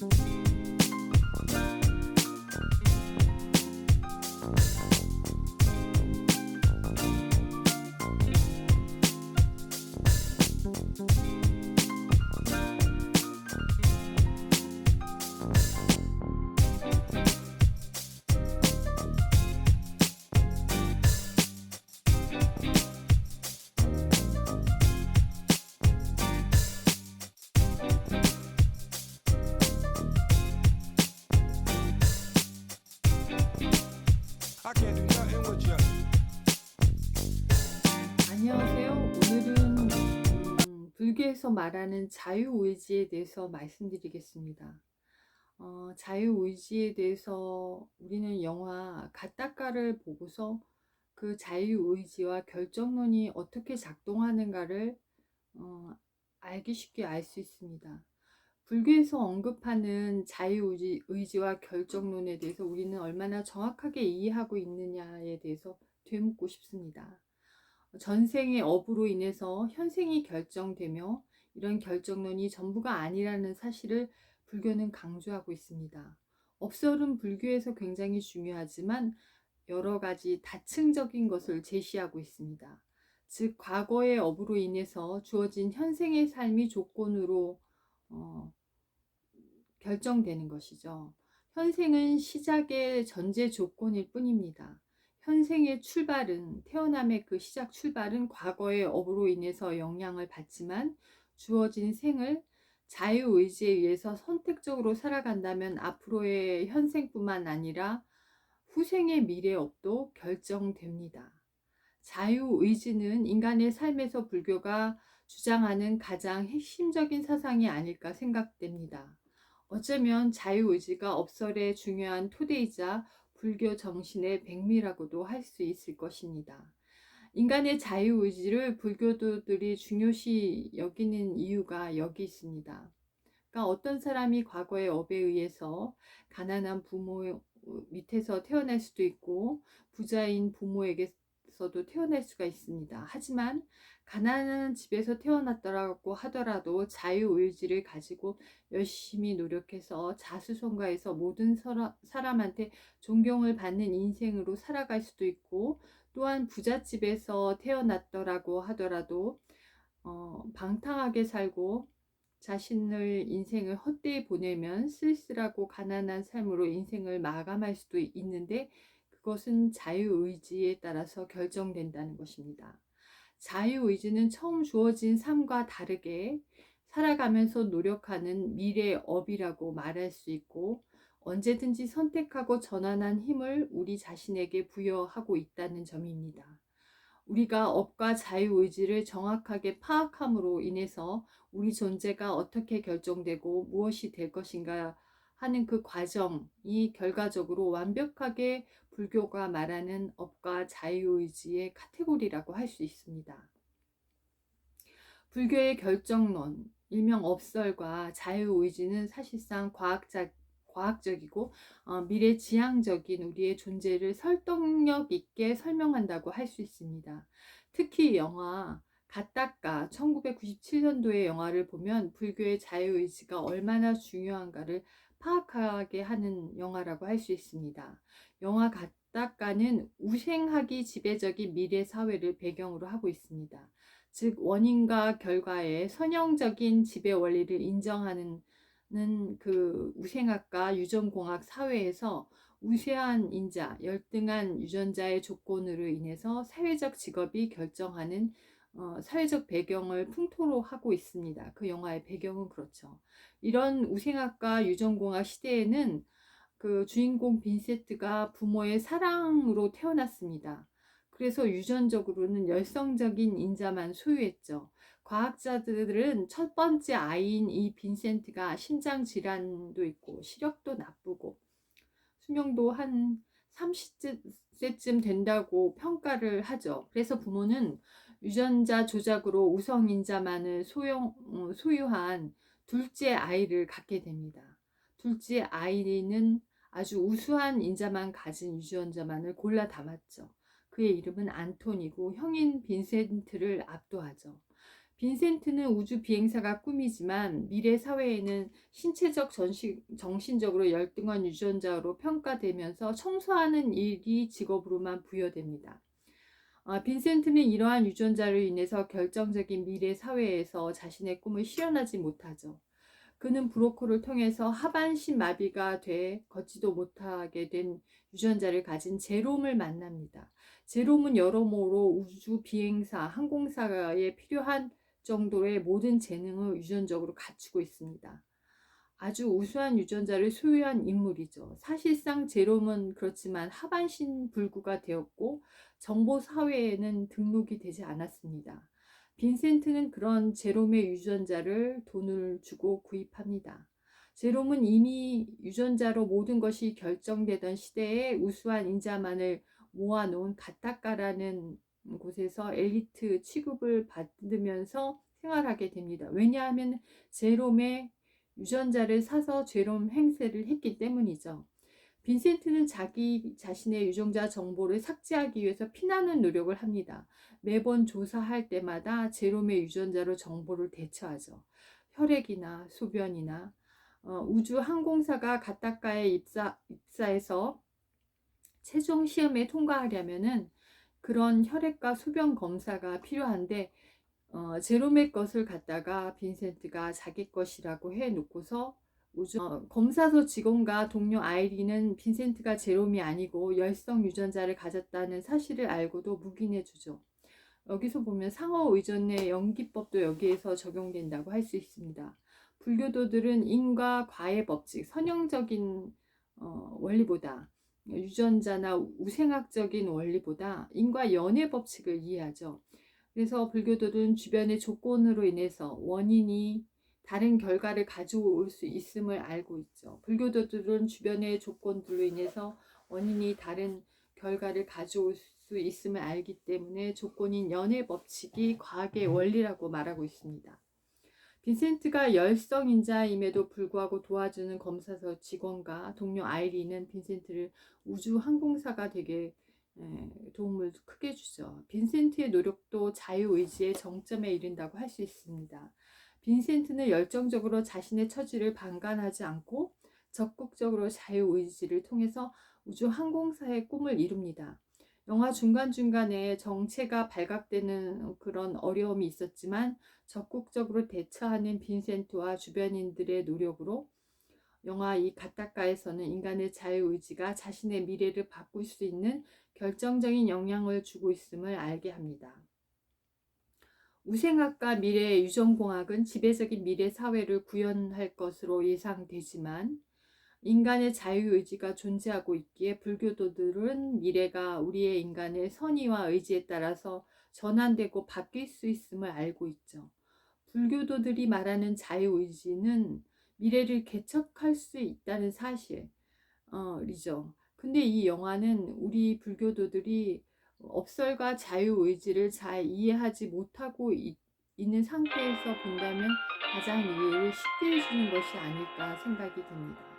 you 음, 불교에서 말하는 자유의지에 대해서 말씀드리겠습니다. 어, 자유의지에 대해서 우리는 영화 가타카를 보고서 그 자유의지와 결정론이 어떻게 작동하는가를 어, 알기 쉽게 알 수 있습니다. 불교에서 언급하는 자유의지 의지와 결정론에 대해서 우리는 얼마나 정확하게 이해하고 있느냐에 대해서 되묻고 싶습니다. 전생의 업으로 인해서 현생이 결정되며 이런 결정론이 전부가 아니라는 사실을 불교는 강조하고 있습니다. 업설은 불교에서 굉장히 중요하지만 여러 가지 다층적인 것을 제시하고 있습니다. 즉, 과거의 업으로 인해서 주어진 현생의 삶이 조건으로 어, 결정되는 것이죠. 현생은 시작의 전제 조건일 뿐입니다. 현생의 출발은 태어남의 그 시작 출발은 과거의 업으로 인해서 영향을 받지만 주어진 생을 자유의지에 의해서 선택적으로 살아간다면 앞으로의 현생뿐만 아니라 후생의 미래업도 결정됩니다. 자유의지는 인간의 삶에서 불교가 주장하는 가장 핵심적인 사상이 아닐까 생각됩니다. 어쩌면 자유의지가 업설의 중요한 토대이자 불교 정신의 백미라고도 할 수 있을 것입니다. 인간의 자유의지를 불교도들이 중요시 여기는 이유가 여기 있습니다. 그러니까 어떤 사람이 과거의 업에 의해서 가난한 부모 밑에서 태어날 수도 있고 부자인 부모에게서도 태어날 수가 있습니다. 하지만 가난한 집에서 태어났더라고 하더라도 자유의지를 가지고 열심히 노력해서 자수성가해서 모든 사람한테 존경을 받는 인생으로 살아갈 수도 있고 또한 부잣집에서 태어났더라고 하더라도 어, 방탕하게 살고 자신을 인생을 헛되이 보내면 쓸쓸하고 가난한 삶으로 인생을 마감할 수도 있는데 그것은 자유의지에 따라서 결정된다는 것입니다. 자유의지는 처음 주어진 삶과 다르게 살아가면서 노력하는 미래업이라고 말할 수 있고 언제든지 선택하고 전환한 힘을 우리 자신에게 부여하고 있다는 점입니다. 우리가 업과 자유의지를 정확하게 파악함으로 인해서 우리 존재가 어떻게 결정되고 무엇이 될 것인가 하는 그 과정이 결과적으로 완벽하게 불교가 말하는 업과 자유의지의 카테고리라고 할 수 있습니다. 불교의 결정론, 일명 업설과 자유의지는 사실상 과학적, 과학적이고 어, 미래 지향적인 우리의 존재를 설득력 있게 설명한다고 할 수 있습니다. 특히 영화 가타카 1997년도의 영화를 보면 불교의 자유의지가 얼마나 중요한가를 파악하게 하는 영화라고 할 수 있습니다. 영화 가타카는 우생학이 지배적인 미래 사회를 배경으로 하고 있습니다. 즉 원인과 결과의 선형적인 지배 원리를 인정하는 그 우생학과 유전공학 사회에서 우세한 인자, 열등한 유전자의 조건으로 인해서 사회적 직업이 결정하는 어, 사회적 배경을 풍토로 하고 있습니다. 그 영화의 배경은 그렇죠. 이런 우생학과 유전공학 시대에는 그 주인공 빈세트가 부모의 사랑으로 태어났습니다. 그래서 유전적으로는 열성적인 인자만 소유했죠. 과학자들은 첫 번째 아이인 이 빈센트가 심장 질환도 있고 시력도 나쁘고 수명도 한 30세쯤 된다고 평가를 하죠. 그래서 부모는 유전자 조작으로 우성인자만을 어, 소유한 둘째 아이를 갖게 됩니다. 둘째 아이는 아주 우수한 인자만 가진 유전자만을 골라 담았죠. 그의 이름은 안톤이고 형인 빈센트를 압도하죠. 빈센트는 우주 비행사가 꿈이지만 미래 사회에는 신체적 전시, 정신적으로 열등한 유전자로 평가되면서 청소하는 일이 직업으로만 부여됩니다. 아, 빈센트는 이러한 유전자로 인해서 결정적인 미래 사회에서 자신의 꿈을 실현하지 못하죠. 그는 브로커를 통해서 하반신 마비가 돼 걷지도 못하게 된 유전자를 가진 제롬을 만납니다. 제롬은 여러모로 우주 비행사, 항공사에 필요한 정도의 모든 재능을 유전적으로 갖추고 있습니다. 아주 우수한 유전자를 소유한 인물이죠. 사실상 제롬은 그렇지만 하반신 불구가 되었고 정보 사회에는 등록이 되지 않았습니다. 빈센트는 그런 제롬의 유전자를 돈을 주고 구입합니다. 제롬은 이미 유전자로 모든 것이 결정되던 시대에 우수한 인자만을 모아놓은 가타카라는 곳에서 엘리트 취급을 받으면서 생활하게 됩니다. 왜냐하면 제롬의 유전자를 사서 제롬 행세를 했기 때문이죠. 빈센트는 자기 자신의 유전자 정보를 삭제하기 위해서 피나는 노력을 합니다. 매번 조사할 때마다 제롬의 유전자로 정보를 대처하죠. 혈액이나 소변이나 어, 우주 항공사가 가타카에 입사, 입사해서 최종 시험에 통과하려면은 그런 혈액과 소변 검사가 필요한데 어, 제롬의 것을 갖다가 빈센트가 자기 것이라고 해놓고서 우주 어, 검사소 직원과 동료 아이리는 빈센트가 제롬이 아니고 열성 유전자를 가졌다는 사실을 알고도 묵인해 주죠. 여기서 보면 상호 의존의 연기법도 여기에서 적용된다고 할 수 있습니다. 불교도들은 인과 과의 법칙, 선형적인 어, 원리보다 유전자나 우생학적인 원리보다 인과 연의 법칙을 이해하죠. 그래서 불교도들은 주변의 조건으로 인해서 원인이 다른 결과를 가져올 수 있음을 알고 있죠. 불교도들은 주변의 조건들로 인해서 원인이 다른 결과를 가져올 수 있음을 알기 때문에 조건인 연의 법칙이 과학의 원리라고 말하고 있습니다. 빈센트가 열성인자임에도 불구하고 도와주는 검사서 직원과 동료 아이리는 빈센트를 우주 항공사가 되게 도움을 크게 주죠. 빈센트의 노력도 자유의지의 정점에 이른다고 할 수 있습니다. 빈센트는 열정적으로 자신의 처지를 방관하지 않고 적극적으로 자유의지를 통해서 우주 항공사의 꿈을 이룹니다. 영화 중간중간에 정체가 발각되는 그런 어려움이 있었지만 적극적으로 대처하는 빈센트와 주변인들의 노력으로 영화 이 가타카에서는 인간의 자유의지가 자신의 미래를 바꿀 수 있는 결정적인 영향을 주고 있음을 알게 합니다. 우생학과 미래 유전공학은 지배적인 미래 사회를 구현할 것으로 예상되지만 인간의 자유의지가 존재하고 있기에 불교도들은 미래가 우리의 인간의 선의와 의지에 따라서 전환되고 바뀔 수 있음을 알고 있죠. 불교도들이 말하는 자유의지는 미래를 개척할 수 있다는 사실이죠. 근데 이 영화는 우리 불교도들이 업설과 자유의지를 잘 이해하지 못하고 있, 있는 상태에서 본다면 가장 이해를 쉽게 해주는 것이 아닐까 생각이 듭니다.